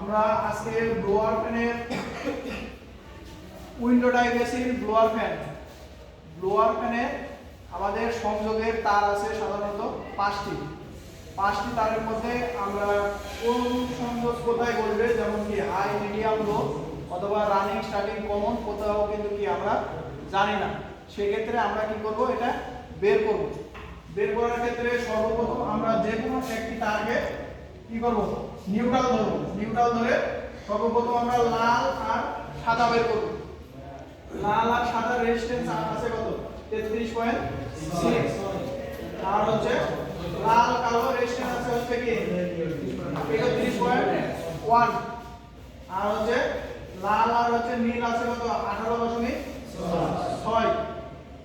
আমরা আজকে ব্লোয়ার ফ্যানের উইন্ডো ডাইভেসির ব্লোয়ার ফ্যান ব্লোয়ার ফ্যানে আমাদের সংযোগের তার আছে সাধারণত পাঁচটি। পাঁচটি তারের মধ্যে আমরা কোন সংযোগ কোথায় বলবে? যেমন কি হাই মিডিয়াম লো অথবা রানিং স্টার্টিং কমন কোথাও কিন্তু কি আমরা জানি না। সেক্ষেত্রে আমরা কি করব? এটা বের করব। বের করার ক্ষেত্রে সর্বপ্রথম আমরা যে কোনো একটি তারকে কি করব? নিউট্রাল ধরব। নিউট্রাল ধরে সর্বপ্রথম আমরা লাল আর সাদা বের করব। লাল আর সাদা রেজিস্ট্যান্স আছে কত? 33.6 আর হচ্ছে লাল, কালো রেজিস্ট্যান্স আছে হচ্ছে কি? 31.1 আর হচ্ছে লাল আর হচ্ছে নীল আছে কত? 18.6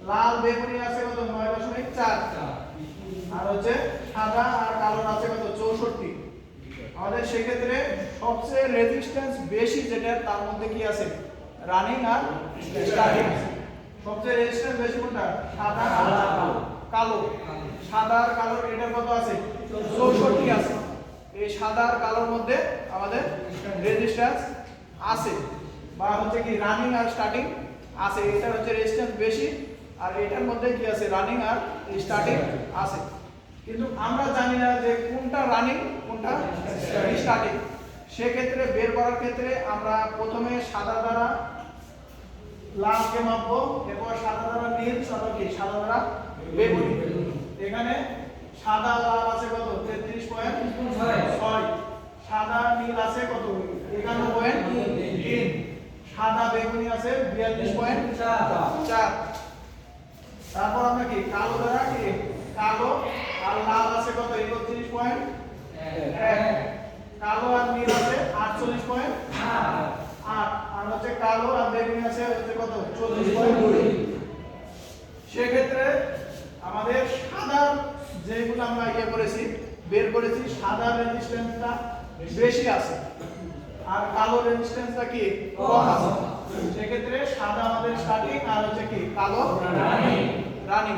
লাল বেগুনি আছে কত? 9.4 আর হচ্ছে সাদা আর কালো আছে কত? 64 আমাদের সেক্ষেত্রে সবচেয়ে রেজিস্ট্যান্স বেশি যেটা তার মধ্যে কি আছে? রানিং আর স্টার্টিং সবচেয়ে রেজিস্ট্যান্স বেশি কোনটা? সাদা আর কালো। সাদা আর কালোর এটার কত আছে? চৌষট্টি আছে। এই সাদা আর কালোর মধ্যে আমাদের রেজিস্ট্যান্স আছে। বা হচ্ছে কি রানিং আর স্টার্টিং আছে। এটার হচ্ছে রেজিস্ট্যান্স বেশি। আর এটার মধ্যে কি আছে? রানিং আর স্টার্টিং আছে। কিন্তু আমরা জানি না যে কোনটা রানিং কোনটা স্টার্টিং সেক্ষেত্রে বের করার ক্ষেত্রে আমরা প্রথমে সাদা দ্বারা লালকে মাপবো, এরপর সাদা দ্বারা নীল, সাদা কি? সাদা দ্বারা বেগুনি। এখানে সাদা লাল আছে কত? তেত্রিশ পয়েন্ট ছয়। সাদা নীল আছে কত? একান্ন পয়েন্ট তিন। সাদা বেগুনি আছে বিয়াল্লিশ পয়েন্ট চার। তারপর আমরা কি? কালো দ্বারা কি? কালো আর লাল আছে কত? একত্রিশ পয়েন্ট? এক। কালো আর নীল আছে আটচল্লিশ পয়েন্ট? আট। আর হচ্ছে কালো আর বেগুনি আছে হচ্ছে কত? চল্লিশ পয়েন্ট। দুই সেক্ষেত্রে আমাদের সাদা যেগুলো আমরা ইয়ে করেছি বের করেছি সাদা রেজিস্ট্যান্সটা বেশি আছে। আর কালো রেজিস্ট্যান্সটা কি? কম আছে। সেক্ষেত্রে সাদা আমাদের স্টার্টিং আর হচ্ছে কি? কালো রানিং।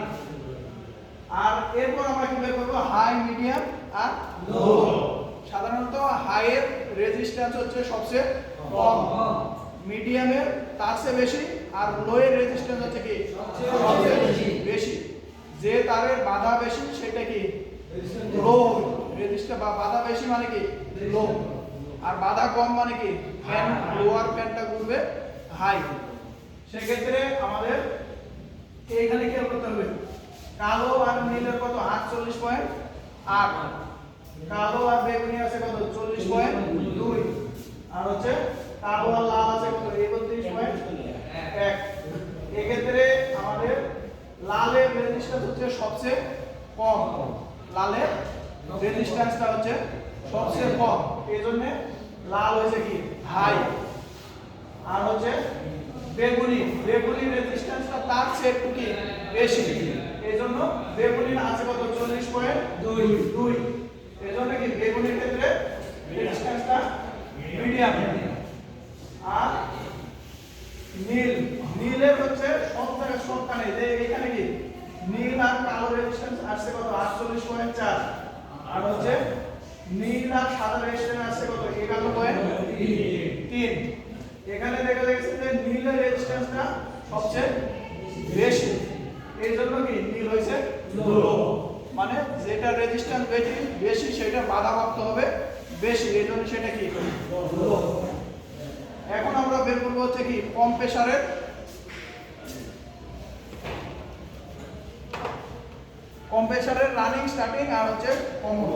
আর এরপর আমরা কি বের করব? হাই মিডিয়াম আর লো সাধারণত হাইয়ের রেজিস্ট্যান্স হচ্ছে সবচেয়ে কম। মিডিয়ামের তার চেয়ে বেশি আর লো এর রেজিস্ট্যান্স হচ্ছে কি? সবচেয়ে বেশি। যে তারের বাধা বেশি সেটা কি? লো রেজিস্টার বা বাধা বেশি মানে কি? লো আর বাধা কম মানে কি? ফ্যান লোয়ার ফ্যানটা ঘুরবে হাই সেক্ষেত্রে আমাদের এইখানে কি করতে হবে। কালো আর নীলের কত? আটচল্লিশ পয়েন্ট আট। কালো আর বেগুনি আছে কত? চল্লিশ পয়েন্ট দুই। আর হচ্ছে কালো আর লাল আছে কত? একত্রিশ পয়েন্ট এক। এক্ষেত্রে আমাদের লালের রেজিস্ট্যান্স হচ্ছে সবচেয়ে কম। লালের রেজিস্ট্যান্সটা হচ্ছে সবচেয়ে কম। এই জন্য লাল হয়েছে কি? হাই। আর হচ্ছে বেগুনি। বেগুনি কি বেশি এই জন্য বেগুনির আছে কত? চল্লিশ পয়েন্ট দুই। দুই। এই জন্য কি বেগুনির ক্ষেত্রে রেজিস্ট্যান্সটা মিডিয়াম আর নীল। নীলের হচ্ছে সব থেকে সবখানে যে এখানে কি? নীল আর কালো রেজিস্ট্যান্স আসছে কত? আটচল্লিশ পয়েন্ট চার। আর হচ্ছে নীল আর সাদা রেজিস্ট্যান্স আসছে কত? একান্ন পয়েন্ট তিন। এখানে দেখা যাচ্ছে যে নীলের রেজিস্ট্যান্সটা সবচেয়ে বেশি এই জন্য কি নীল হয়েছে মানে যেটা রেজিস্ট্যান্স বেশি বেশি সেটা বাধাপ্রাপ্ত হবে, বেশি। এই জন্য সেটা কি? এখন আমরা বের করব হচ্ছে কি, কম প্রেসারের কম রানিং স্টার্টিং আর হচ্ছে কমন